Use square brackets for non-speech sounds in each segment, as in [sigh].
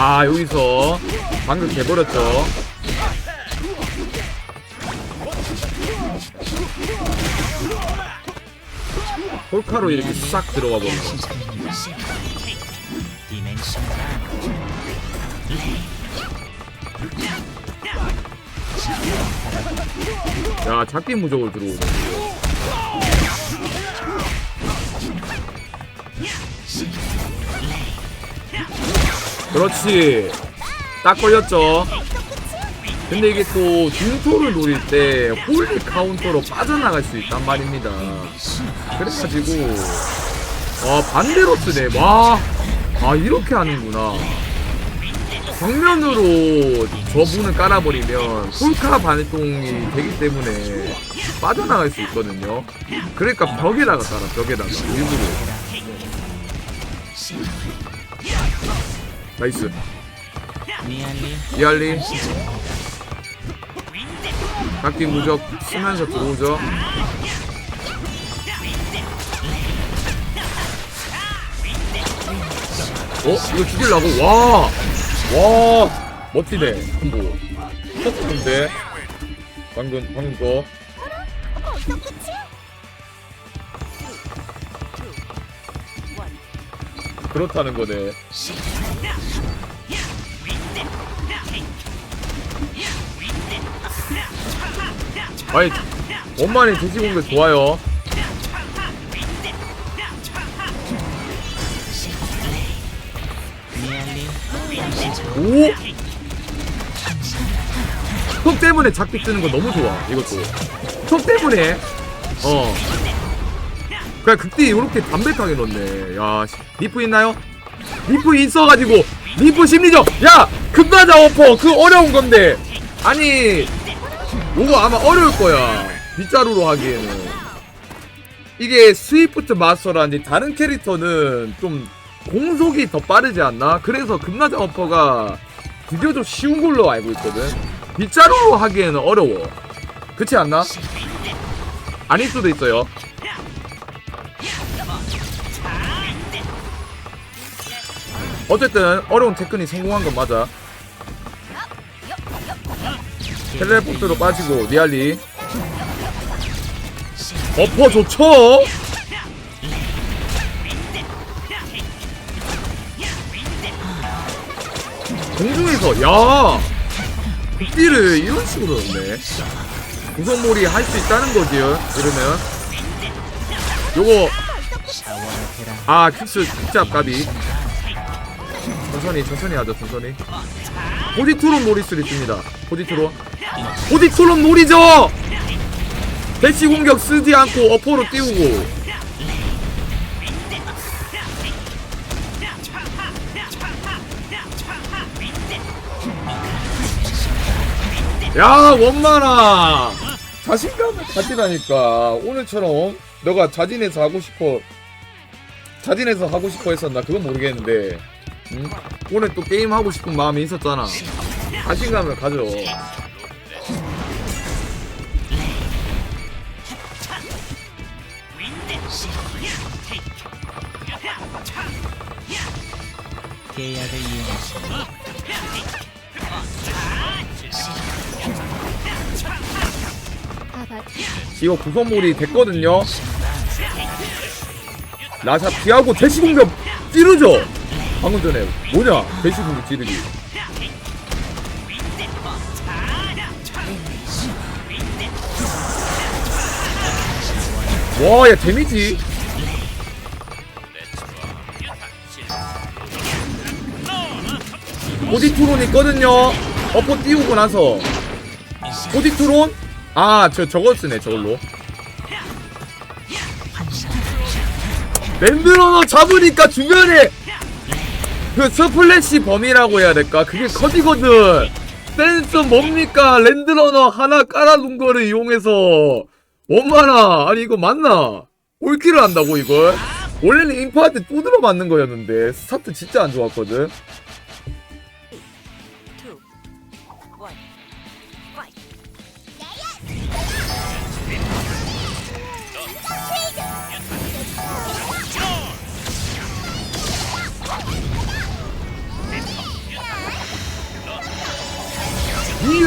아 여기서 방금 개버렸죠. 홀카로 이렇게 싹 들어가 디 야 잡기 무적으로 들어오네. 그렇지. 딱 걸렸죠. 근데 이게 또 중토를 노릴 때 홀리 카운터로 빠져나갈 수 있단 말입니다. 그래가지고 와 반대로 쓰네. 와아 이렇게 하는구나 정면으로 저분을 깔아버리면 홀카 반동이 되기 때문에 빠져나갈 수 있거든요 그러니까 벽에다가 깔아 벽에다가 일부러 나이스 이알리 각기 무적 쓰면서 들어오죠 어? 이거 죽일라고? 와! 와! 멋지네 콤보. 쳤는데? 방금 방금 거. 그렇다는 거네. 아이 원만히 돼지 공격 좋아요 오! 턱 때문에 작비 뜨는 거 너무 좋아 이것도. 턱 때문에? 어. 그냥 극딜 이렇게 담백하게 넣네. 야 씨, 리프 있나요? 리프 있어가지고 리프 심리적 야 금가자 어퍼. 그 어려운 건데. 아니 요거 아마 어려울 거야 빗자루로 하기에는. 이게 스위프트 마스터라는지 다른 캐릭터는 좀 공속이 더 빠르지 않나? 그래서 금나자 어퍼가 비교적 쉬운 걸로 알고 있거든. 빗자루로 하기에는 어려워. 그렇지 않나? 아닐 수도 있어요. 어쨌든 어려운 테크닉 성공한 건 맞아. 텔레포트로 빠지고 니알리 어퍼 좋죠? 공중에서 야! 극딜을 이런 식으로 넣네. 구성몰이 할 수 있다는 거지 이러면. 요거. 아 퀵스 진짜 까비. 천천히 천천히 하죠 천천히. 포지트론 노리스를 씁니다 포지트론. 포지트론 노리죠! 대시 공격 쓰지 않고 어퍼로 띄우고 야 원만아. 자신감을 가지라니까. 오늘처럼 너가 자진해서 하고 싶어 자진해서 하고 싶어 했었나? 그건 모르겠는데. 응? 오늘 또 게임 하고 싶은 마음이 있었잖아. 자신감을 가져. 계약을 이용하시 이거 구성물이 됐거든요. 라샤 피하고 대시 공격 찌르죠? 방금 전에 뭐냐? 대시 공격 찌르기. 와야 데미지 보디투론 있거든요. 어퍼 띄우고 나서. 보디투론? 아 저 저걸 쓰네 저걸로. 랜드러너 잡으니까 주변에 그 스플래시 범위라고 해야 될까? 그게 커지거든. 센서 뭡니까? 랜드러너 하나 깔아둔 거를 이용해서 얼마나 아니 이거 맞나? 올킬을 한다고 이걸? 원래는 인파한테 두드러 맞는 거였는데 스타트 진짜 안 좋았거든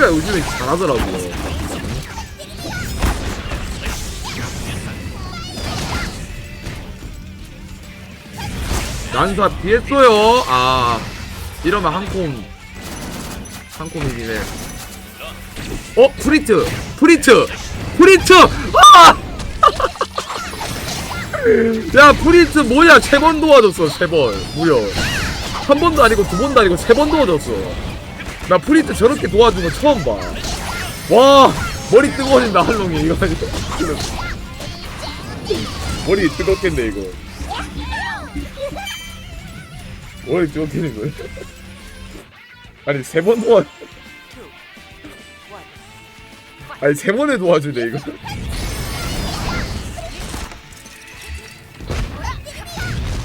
티오야 요즘에 잘하더라고. 난사 피했어요. 아 이러면 한콤 한콤이긴 해. 어 프리트 프리트 프리트 아! [laughs] 야 프리트 뭐야 세번 도와줬어 세번 무려 한 번도 아니고 두 번도 아니고 세 번 도와줬어 나 프리트 저렇게 도와준 거 처음 봐 와 머리 뜨거워진다 할롱이. 이거 가지고 머리 뜨겁겠네 이거. 머리 뜨겁겠는 거야 아니 세 번 도와 아니 세 번에 도와주네 이거.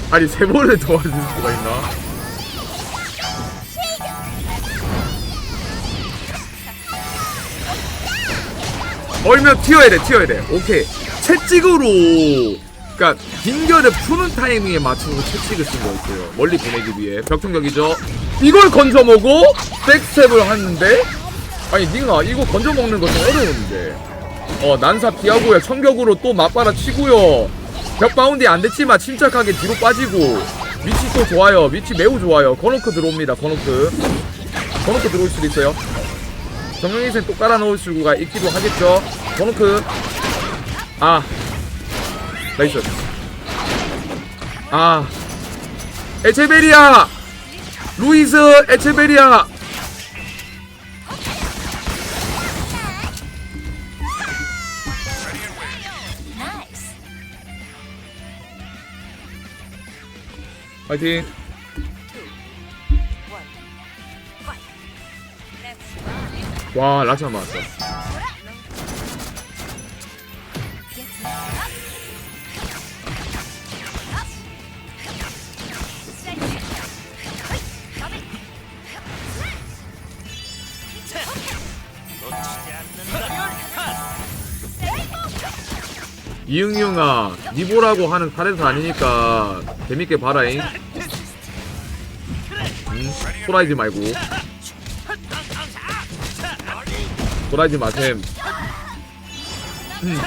아니 세 번에 도와줄 수가 있나? 얼면 튀어야 돼 튀어야 돼. 오케이. 채찍으로. 그니까 빈결을 푸는 타이밍에 맞춰서 채찍을 쓴 거였어요. 멀리 보내기 위해. 벽충격이죠? 이걸 건져 먹고 백스텝을 하는데? 아니 닝아 이거 건져 먹는 거 좀 어려운데. 어 난사 피하고요. 청격으로 또 맞받아 치고요. 벽 바운드 안 됐지만 침착하게 뒤로 빠지고. 위치 또 좋아요. 위치 매우 좋아요. 거노크 들어옵니다 거노크. 거노크 들어올 수도 있어요 정영인생 또 깔아 놓을 수가 있기도 하겠죠. 거노크. 아. 나이스. 아. 에체베리아! 루이스 에체베리아. 파이팅 와 라차 맞았어. 이응이응아 니보라고 하는 카레스 아니니까 재밌게 봐라잉. 응? 소라이지 말고 소라이지 마셈 음.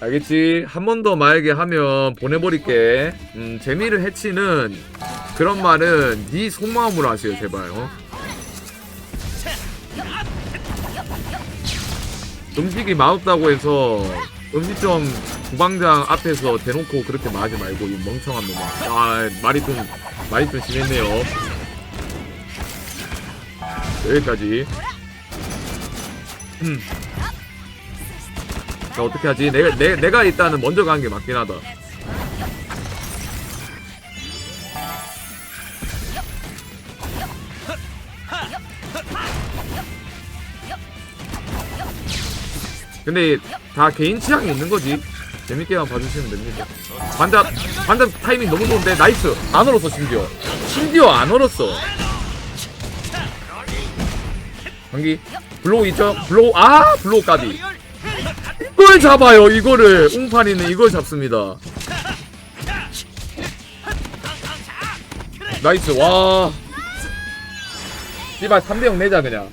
알겠지? 한 번 더 만약에 하면 보내버릴게 음, 재미를 해치는 그런 말은 네 속마음으로 하세요 제발 어? 음식이 맛없다고 해서 음식점 주방장 앞에서 대놓고 그렇게 말하지 말고 이 멍청한 놈아 아 말이 좀 말이 좀 심했네요 여기까지 음. 자 어떻게 하지? 내가 내, 내가 일단은 먼저 가는 게 맞긴 하다 근데 다 개인 취향이 있는 거지. 재밌게만 봐주시면 됩니다. 반잡, 반잡 타이밍 너무 좋은데, 나이스. 안 얼었어, 심지어. 심지어 안 얼었어. 경기. 블로우 있죠? 블로우, 아! 블로우 까비. 이걸 잡아요, 이거를. 웅파리는 이걸 잡습니다. 나이스, 와. 씨발, 3대0 내자, 그냥.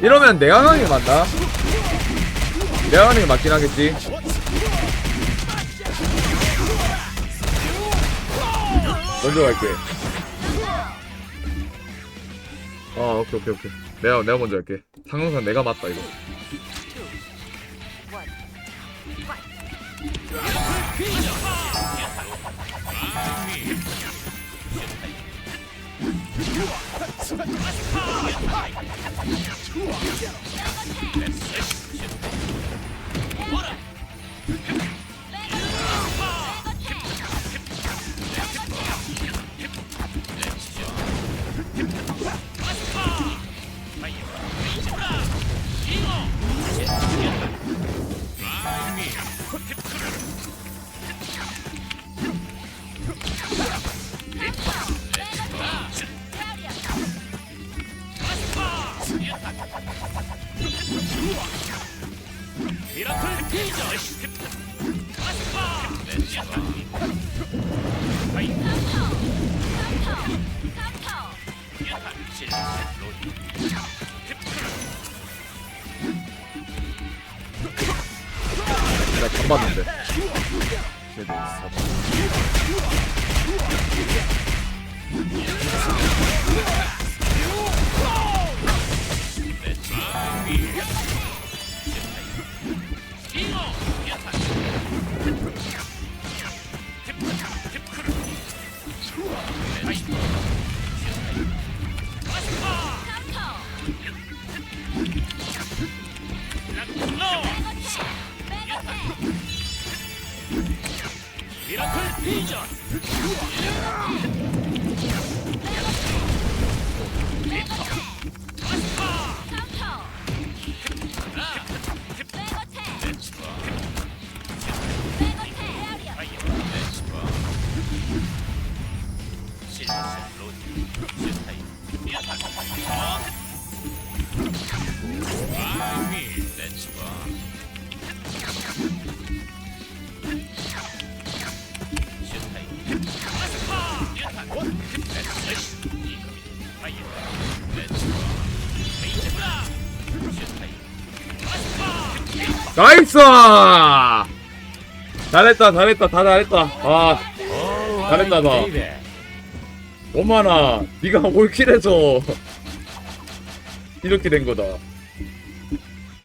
이러면 내가 가는 게 맞나? 내가 가는 게 맞긴 하겠지. 먼저 갈게. 아, 오케이, 오케이, 오케이. 내가, 내가 먼저 할게. 상영상 내가 맞다, 이거. Hi! Two on. Yes. 쟤도 있어. 나이스! 잘했다, 잘했다, 다 잘했다. 아, 잘했다, 나. 엄마나, 네가 [laughs] 올킬해서 이렇게 된 거다.